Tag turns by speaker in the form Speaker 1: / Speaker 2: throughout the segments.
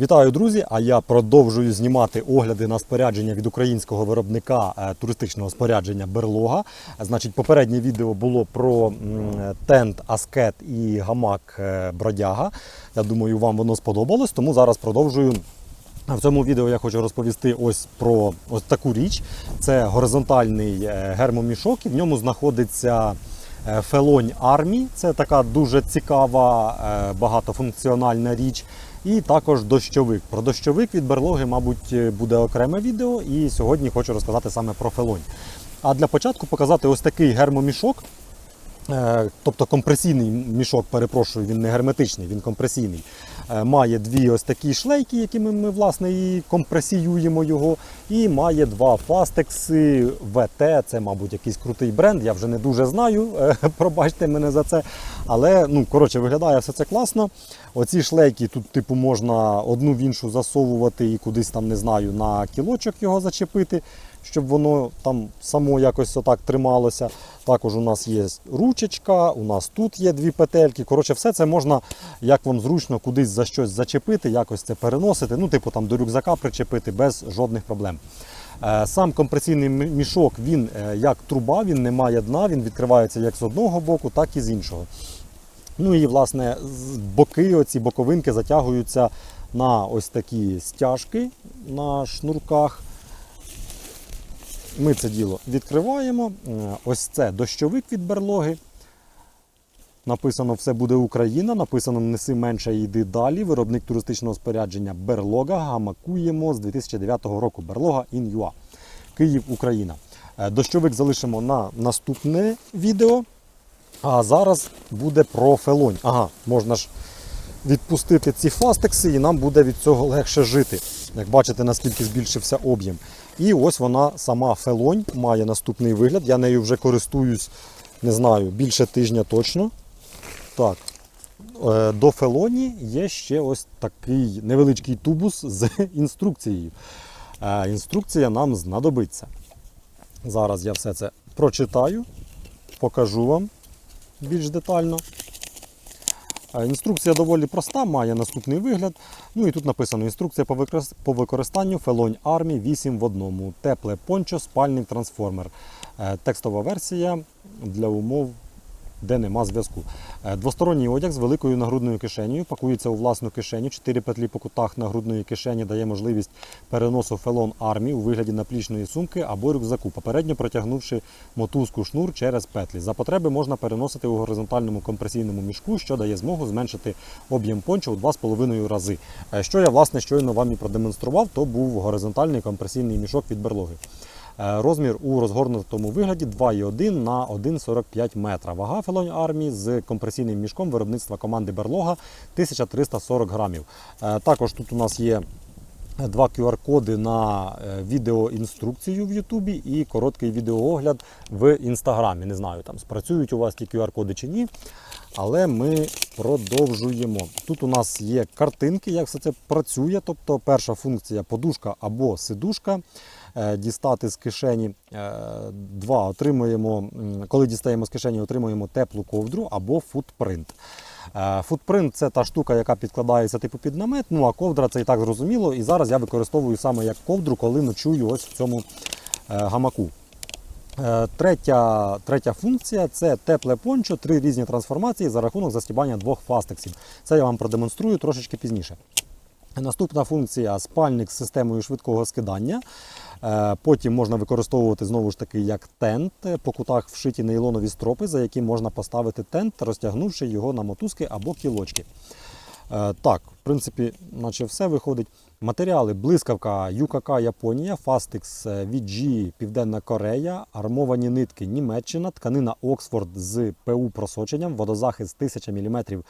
Speaker 1: Вітаю, друзі! А я продовжую знімати огляди на спорядження від українського виробника е, туристичного спорядження Берлога. Значить, попереднє відео було про тент, аскет і гамак е, Бродяга. Я думаю, вам воно сподобалось, тому зараз продовжую. В цьому відео я хочу розповісти ось про ось таку річ. Це горизонтальний е, гермомішок, і в ньому знаходиться фелонь армії. Це така дуже цікава багатофункціональна річ. І також дощовик. Про дощовик від берлоги, мабуть, е, буде окреме відео. І сьогодні хочу розказати саме про фелонь. А для початку показати ось такий гермомішок. Е, Тобто компресійний мішок, перепрошую, він не герметичний, він компресійний. Е, Має дві ось такі шлейки, якими ми власне і компресіюємо його. І має два фастекси ВТ. Це, мабуть, якийсь крутий бренд. Я вже не дуже знаю. Пробачте мене за це. Але ну, коротше, виглядає все це класно. Оці шлейки тут, типу, можна одну в іншу засовувати і кудись там, не знаю, на кілочок його зачепити щоб воно там само якось отак трималося. Також у нас є ручечка, у нас тут є дві петельки. Коротше, все це можна, як вам зручно, кудись за щось зачепити, якось це переносити. Ну, типу там до рюкзака причепити без жодних проблем. Е, Сам компресійний мішок, він е, як труба, він не має дна, він відкривається як з одного боку, так і з іншого. Ну і власне боки, оці боковинки затягуються на ось такі стяжки на шнурках. Ми це діло відкриваємо. Ось це дощовик від берлоги. Написано все буде Україна. Написано неси менше і йди далі. Виробник туристичного спорядження Берлога. Гамакуємо з 2009 року. Берлога Ін'юа. Київ, Україна. Е, Дощовик залишимо на наступне відео. А зараз буде про фелонь. Ага, можна ж відпустити ці фастекси, і нам буде від цього легше жити. Як бачите, наскільки збільшився об'єм. І ось вона сама фелонь має наступний вигляд. Я нею вже користуюсь, не знаю, більше тижня точно. Так. Е, До фелоні є ще ось такий невеличкий тубус з інструкцією. Е, Інструкція нам знадобиться. Зараз я все це прочитаю, покажу вам більш детально. Е, Інструкція доволі проста, має наступний вигляд. Ну і тут написано інструкція по використанню фелонь армі 8 в одному. Тепле пончо, спальний трансформер. Е, Текстова версія для умов, де нема зв'язку. Е, Двосторонній одяг з великою нагрудною кишенею пакується у власну кишеню. Чотири петлі по кутах нагрудної кишені дає можливість переносу фелон армії у вигляді наплічної сумки або рюкзаку, попередньо протягнувши мотузку шнур через петлі. За потреби можна переносити у горизонтальному компресійному мішку, що дає змогу зменшити об'єм пончо у 2,5 рази. Е, Що я власне щойно вам і продемонстрував, то був горизонтальний компресійний мішок від берлоги. Е, Розмір у розгорнутому вигляді 2,1 на 1,45 метра. Вага фелонь армії з компресійним мішком виробництва команди Берлога 1340 грамів. Е, Також тут у нас є два QR-коди на е, відеоінструкцію в Ютубі і короткий відеоогляд в Інстаграмі. Не знаю, там спрацюють у вас ті QR-коди чи ні. Але ми продовжуємо. Тут у нас є картинки, як все це працює. Тобто, перша функція подушка або сидушка. Е, Дістати з кишені. Е, Два отримуємо, коли дістаємо з кишені, отримуємо теплу ковдру або футпринт. Е, Футпринт це та штука, яка підкладається типу під намет. Ну а ковдра це і так зрозуміло. І зараз я використовую саме як ковдру, коли ночую ось в цьому гамаку. Третя, третя функція це тепле пончо, три різні трансформації за рахунок застібання двох фастексів. Це я вам продемонструю трошечки пізніше. Наступна функція спальник з системою швидкого скидання. Е, Потім можна використовувати знову ж таки як тент. По кутах вшиті нейлонові стропи, за які можна поставити тент, розтягнувши його на мотузки або кілочки. Е, Так, в принципі, наче все виходить. Матеріали блискавка ЮКК Японія, Fastix е, VG Південна Корея, армовані нитки Німеччина, тканина Оксфорд з ПУ просоченням, водозахист 1000 мм е,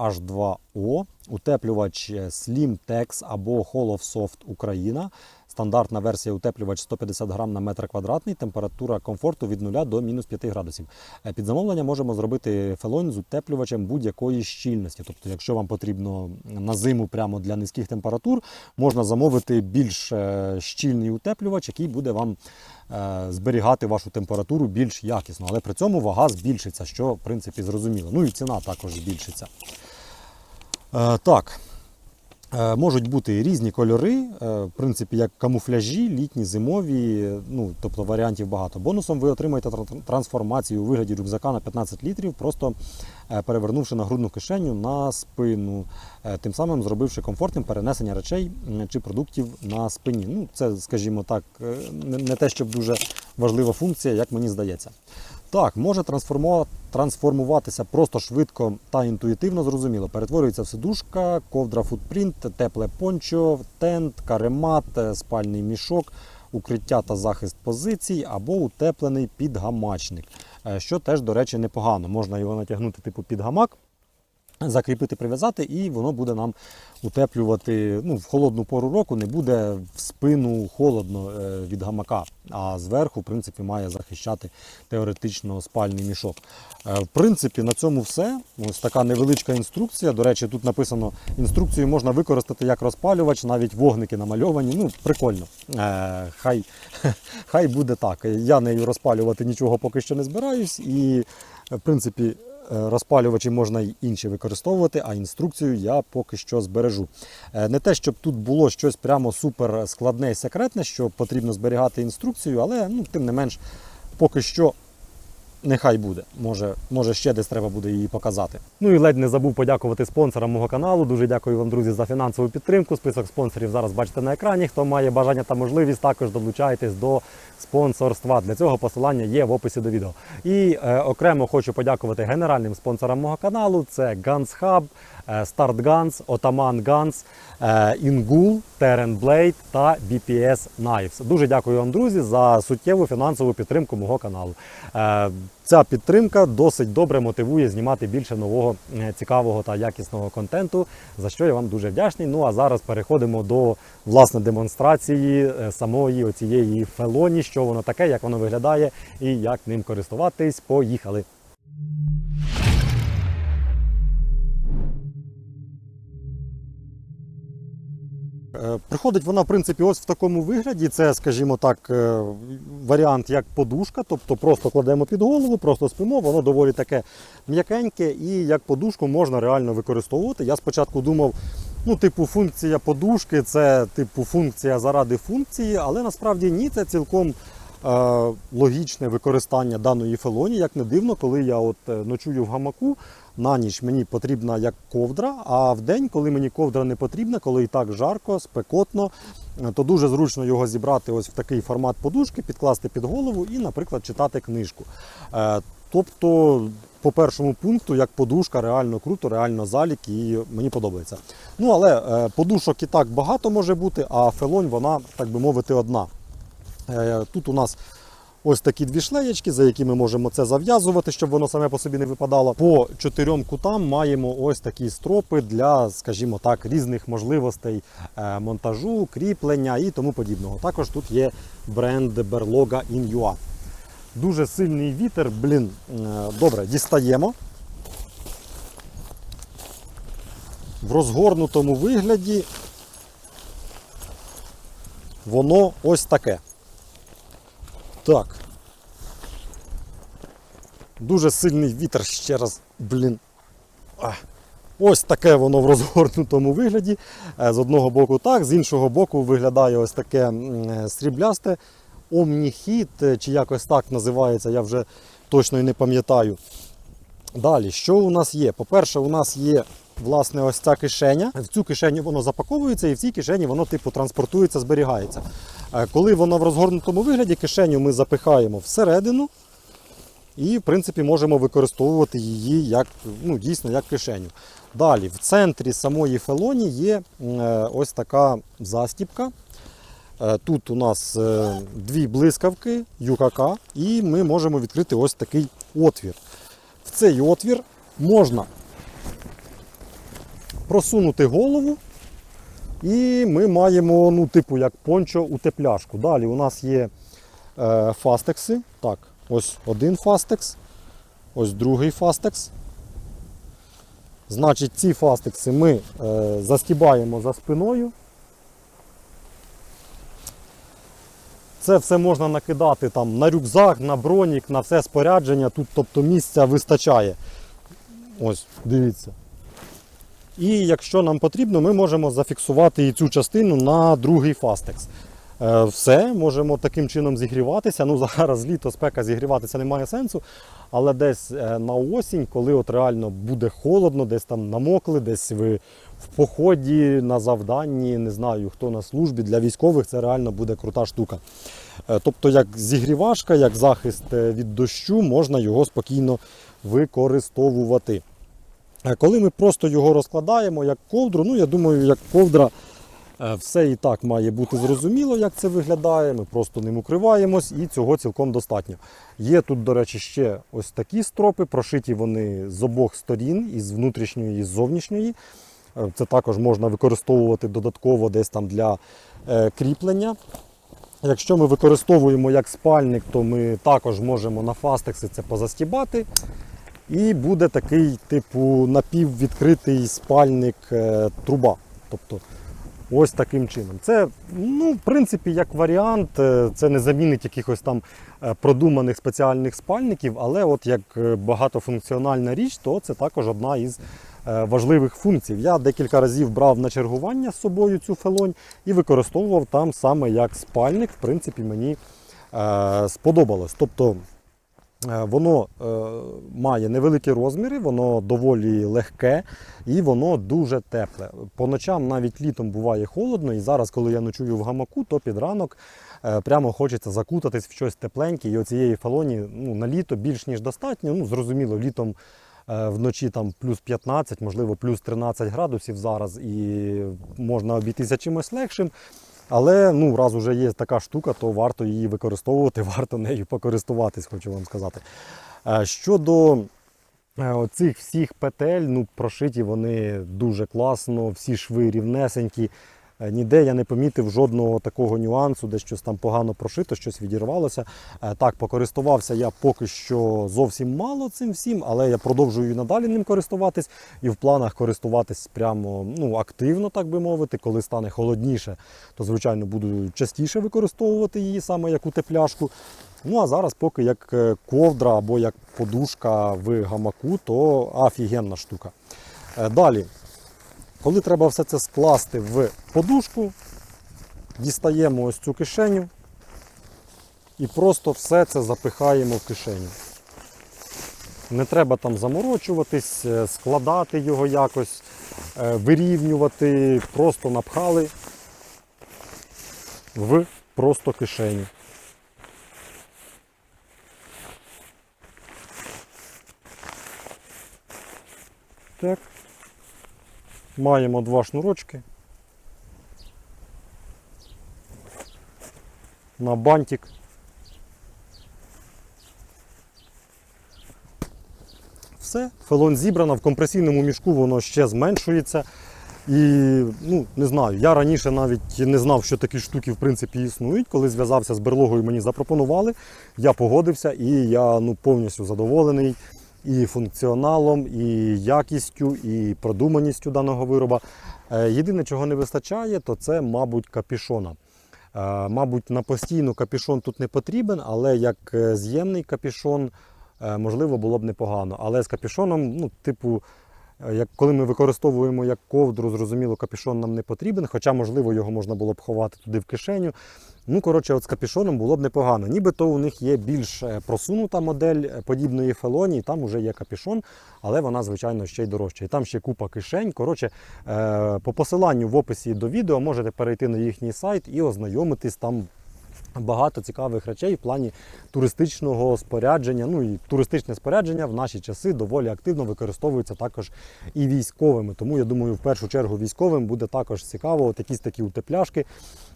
Speaker 1: H2O, утеплювач е, Slim Tex або Hollow Soft Україна. Стандартна версія утеплювач 150 грам на метр квадратний, температура комфорту від 0 до мінус 5 градусів. Е, Під замовлення можемо зробити фелонь з утеплювачем будь-якої щільності. Тобто, якщо вам потрібно на зиму прямо для низьких температур, можна замовити більш е, щільний утеплювач, який буде вам е, зберігати вашу температуру більш якісно. Але при цьому вага збільшиться, що в принципі зрозуміло. Ну і ціна також збільшиться. Так. Е, Можуть бути різні кольори, е, в принципі, як камуфляжі, літні, зимові, ну тобто варіантів багато. Бонусом ви отримаєте трансформацію у вигляді рюкзака на 15 літрів, просто е, перевернувши нагрудну кишеню на спину, тим самим зробивши комфортним перенесення речей чи продуктів на спині. Ну, це, скажімо так, не те, щоб дуже важлива функція, як мені здається. Так, може трансформуватися просто швидко та інтуїтивно зрозуміло. Перетворюється в сидушка, ковдра футпринт, тепле пончо, тент, каремат, е, спальний мішок, укриття та захист позицій або утеплений підгамачник. Е, Що теж, до речі, непогано. Можна його натягнути типу під гамак, закріпити, прив'язати, і воно буде нам утеплювати ну, в холодну пору року, не буде в спину холодно е, від гамака, а зверху, в принципі, має захищати теоретично спальний мішок. Е, В принципі, на цьому все. Ось така невеличка інструкція. До речі, тут написано, інструкцію можна використати як розпалювач, навіть вогники намальовані. Ну, прикольно. Е, Хай, хай буде так. Я нею розпалювати нічого поки що не збираюсь. І, в принципі, Розпалювачі можна й інші використовувати, а інструкцію я поки що збережу. Е, Не те, щоб тут було щось прямо супер складне і секретне, що потрібно зберігати інструкцію, але ну, тим не менш, поки що нехай буде. Може, може ще десь треба буде її показати. Ну і ледь не забув подякувати спонсорам мого каналу. Дуже дякую вам, друзі, за фінансову підтримку. Список спонсорів зараз бачите на екрані. Хто має бажання та можливість, також долучайтесь до спонсорства. Для цього посилання є в описі до відео. І е, окремо хочу подякувати генеральним спонсорам мого каналу: це Guns Hub, е, Start Guns, Ottoman Guns, е, Ingul, Terran Blade та BPS Knives. Дуже дякую вам, друзі, за суттєву фінансову підтримку мого каналу. Е, Ця підтримка досить добре мотивує знімати більше нового цікавого та якісного контенту, за що я вам дуже вдячний. Ну а зараз переходимо до власне демонстрації самої оцієї фелоні, що воно таке, як воно виглядає і як ним користуватись. Поїхали! Приходить вона, в принципі, ось в такому вигляді. Це, скажімо так, е, варіант як подушка, тобто просто кладемо під голову, просто спимо, воно доволі таке м'якеньке і як подушку можна реально використовувати. Я спочатку думав, ну, типу, функція подушки це типу функція заради функції, але насправді ні, це цілком. е, Логічне використання даної фелоні, як не дивно, коли я от е, ночую в гамаку, на ніч мені потрібна як ковдра, а в день, коли мені ковдра не потрібна, коли і так жарко, спекотно, е, то дуже зручно його зібрати ось в такий формат подушки, підкласти під голову і, наприклад, читати книжку. Е, Тобто, по першому пункту, як подушка, реально круто, реально залік і мені подобається. Ну, але е, подушок і так багато може бути, а фелонь, вона, так би мовити, одна. Тут у нас ось такі дві шлеєчки, за які ми можемо це зав'язувати, щоб воно саме по собі не випадало. По чотирьом кутам маємо ось такі стропи для, скажімо так, різних можливостей е, монтажу, кріплення і тому подібного. Також тут є бренд Berloga Inua. Дуже сильний вітер, блін. Е, Добре, дістаємо. В розгорнутому вигляді воно ось таке. Так. Дуже сильний вітер ще раз, блін. Ось таке воно в розгорнутому вигляді. Е, З одного боку так, з іншого боку виглядає ось таке е, сріблясте. Омніхіт, е, чи якось так називається, я вже точно і не пам'ятаю. Далі, що у нас є? По-перше, у нас є власне ось ця кишеня. В цю кишеню воно запаковується і в цій кишені воно типу транспортується, зберігається. Е, Коли воно в розгорнутому вигляді, кишеню ми запихаємо всередину і, в принципі, можемо використовувати її як, ну, дійсно як кишеню. Далі, в центрі самої фелоні є е, ось така застіпка. Е, Тут у нас дві блискавки ЮКК, і ми можемо відкрити ось такий отвір. В цей отвір можна просунути голову, і ми маємо, ну, типу, як пончо утепляшку. Далі у нас є е, фастекси. Так, ось один фастекс, ось другий фастекс. Значить, ці фастекси ми е, застібаємо за спиною. Це все можна накидати там на рюкзак, на бронік, на все спорядження. Тут тобто місця вистачає. Ось, дивіться. І якщо нам потрібно, ми можемо зафіксувати і цю частину на другий фастекс. Е, Все, можемо таким чином зігріватися. Ну, зараз літо спека зігріватися немає сенсу. Але десь е, на осінь, коли от реально буде холодно, десь там намокли, десь ви в поході, на завданні, не знаю, хто на службі, для військових це реально буде крута штука. Е, Тобто, як зігрівашка, як захист від дощу, можна його спокійно використовувати. Коли ми просто його розкладаємо як ковдру, ну я думаю, як ковдра е, все і так має бути зрозуміло, як це виглядає. Ми просто ним укриваємось і цього цілком достатньо. Є тут, до речі, ще ось такі стропи, прошиті вони з обох сторін, із внутрішньої і з зовнішньої. Е, Це також можна використовувати додатково десь там для е, кріплення. Якщо ми використовуємо як спальник, то ми також можемо на фастекси це позастібати. І буде такий, типу, напіввідкритий спальник е, труба. Тобто ось таким чином. Це, ну, в принципі, як варіант, е, це не замінить якихось там е, продуманих спеціальних спальників, але от як багатофункціональна річ, то це також одна із важливих функцій. Я декілька разів брав на чергування з собою цю фелонь і використовував там саме як спальник. В принципі, мені сподобалось. Тобто Воно е, має невеликі розміри, воно доволі легке і воно дуже тепле. По ночам навіть літом буває холодно, і зараз, коли я ночую в гамаку, то під ранок е, прямо хочеться закутатись в щось тепленьке. І оцієї фалоні ну, на літо більш ніж достатньо. Ну, зрозуміло, літом е, вночі там плюс 15, можливо, плюс 13 градусів зараз, і можна обійтися чимось легшим. Але ну, раз уже є така штука, то варто її використовувати, варто нею покористуватись, хочу вам сказати. Е, Щодо оцих всіх петель, ну, прошиті вони дуже класно, всі шви рівнесенькі. Е, Ніде я не помітив жодного такого нюансу, де щось там погано прошито, щось відірвалося. Е, Так, покористувався я поки що зовсім мало цим всім, але я продовжую і надалі ним користуватись і в планах користуватись прямо ну, активно, так би мовити. Коли стане холодніше, то звичайно буду частіше використовувати її саме як утепляшку. Ну а зараз, поки як е, ковдра або як подушка в гамаку, то офігенна штука. Далі, коли треба все це скласти в подушку, дістаємо ось цю кишеню і просто все це запихаємо в кишеню. Не треба там заморочуватись, е, складати його якось, е, вирівнювати, просто напхали в просто кишеню. Так. Маємо два шнурочки. На бантик. Все, фелон зібрано, в компресійному мішку воно ще зменшується. І ну, не знаю, я раніше навіть не знав, що такі штуки в принципі існують. Коли зв'язався з берлогою, мені запропонували. Я погодився і я ну, повністю задоволений і функціоналом, і якістю, і продуманістю даного вироба. Е, Єдине, чого не вистачає, то це, мабуть, капішона. Е, Мабуть, на постійну капішон тут не потрібен, але як е, з'ємний капішон, можливо, було б непогано. Але з капішоном, ну, типу, як коли ми використовуємо як ковдру, зрозуміло, капішон нам не потрібен, хоча, можливо, його можна було б ховати туди в кишеню. Ну, коротше, от з капішоном було б непогано. Нібито у них є більш е, просунута модель е, подібної фелоні, і там вже є капішон, але вона, звичайно, ще й дорожча. І там ще купа кишень. Коротше, е, по посиланню в описі до відео можете перейти на їхній сайт і ознайомитись там. Багато цікавих речей в плані туристичного спорядження. Ну і туристичне спорядження в наші часи доволі активно використовується також і військовими. Тому я думаю, в першу чергу військовим буде також цікаво от якісь такі утепляшки,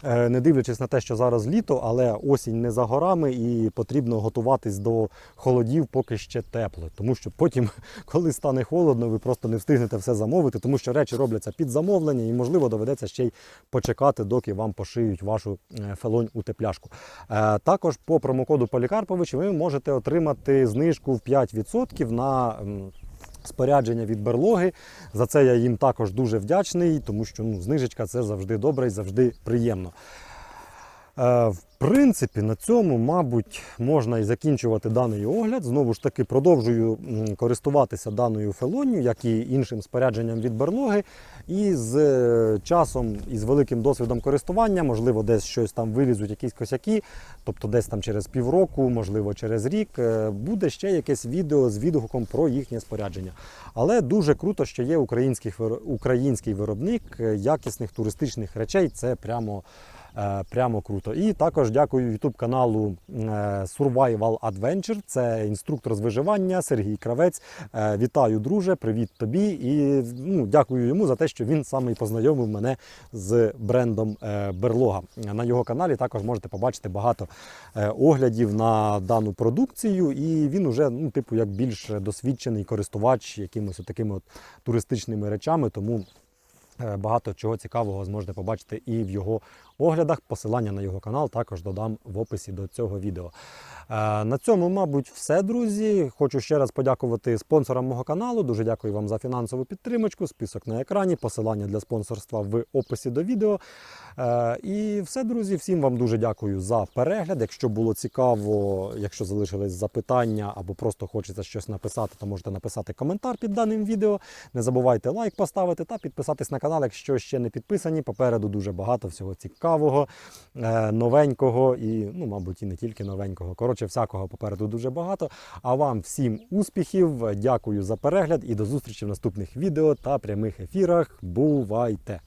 Speaker 1: Е, не дивлячись на те, що зараз літо, але осінь не за горами і потрібно готуватись до холодів, поки ще тепло. Тому що потім, коли стане холодно, ви просто не встигнете все замовити, тому що речі робляться під замовлення, і можливо доведеться ще й почекати, доки вам пошиють вашу е, фелонь утепляшку. Е, Також по промокоду Полікарпович ви можете отримати знижку в 5% на. Спорядження від берлоги. За це я їм також дуже вдячний, тому що ну, знижечка це завжди добре і завжди приємно. Е, В принципі, на цьому, мабуть, можна і закінчувати даний огляд. Знову ж таки, продовжую користуватися даною фелонію, як і іншим спорядженням від берлоги. І з е, часом і з великим досвідом користування, можливо, десь щось там вилізуть, якісь косяки, тобто десь там через півроку, можливо, через рік, е, буде ще якесь відео з відгуком про їхнє спорядження. Але дуже круто, що є український, виробник якісних туристичних речей. Це прямо. Е, Прямо круто. І також дякую YouTube каналу е, Survival Adventure. Це інструктор з виживання Сергій Кравець. Е, Вітаю, друже! Привіт тобі! І ну, дякую йому за те, що він саме і познайомив мене з брендом Берлога. На його каналі також можете побачити багато оглядів на дану продукцію. І він уже, ну, типу, як більш досвідчений користувач якимось такими от туристичними речами. Тому Багато чого цікавого зможете побачити і в його оглядах. Посилання на його канал також додам в описі до цього відео. Е, На цьому, мабуть, все, друзі. Хочу ще раз подякувати спонсорам мого каналу. Дуже дякую вам за фінансову підтримочку. Список на екрані, посилання для спонсорства в описі до відео. Е, І все, друзі. Всім вам дуже дякую за перегляд. Якщо було цікаво, якщо залишились запитання або просто хочеться щось написати, то можете написати коментар під даним відео. Не забувайте лайк поставити та підписатись на канал, якщо ще не підписані. Попереду дуже багато всього цікавого, е, новенького і, ну, мабуть, і не тільки новенького. Коротше, всякого попереду дуже багато. А вам всім успіхів, дякую за перегляд і до зустрічі в наступних відео та прямих ефірах. Бувайте!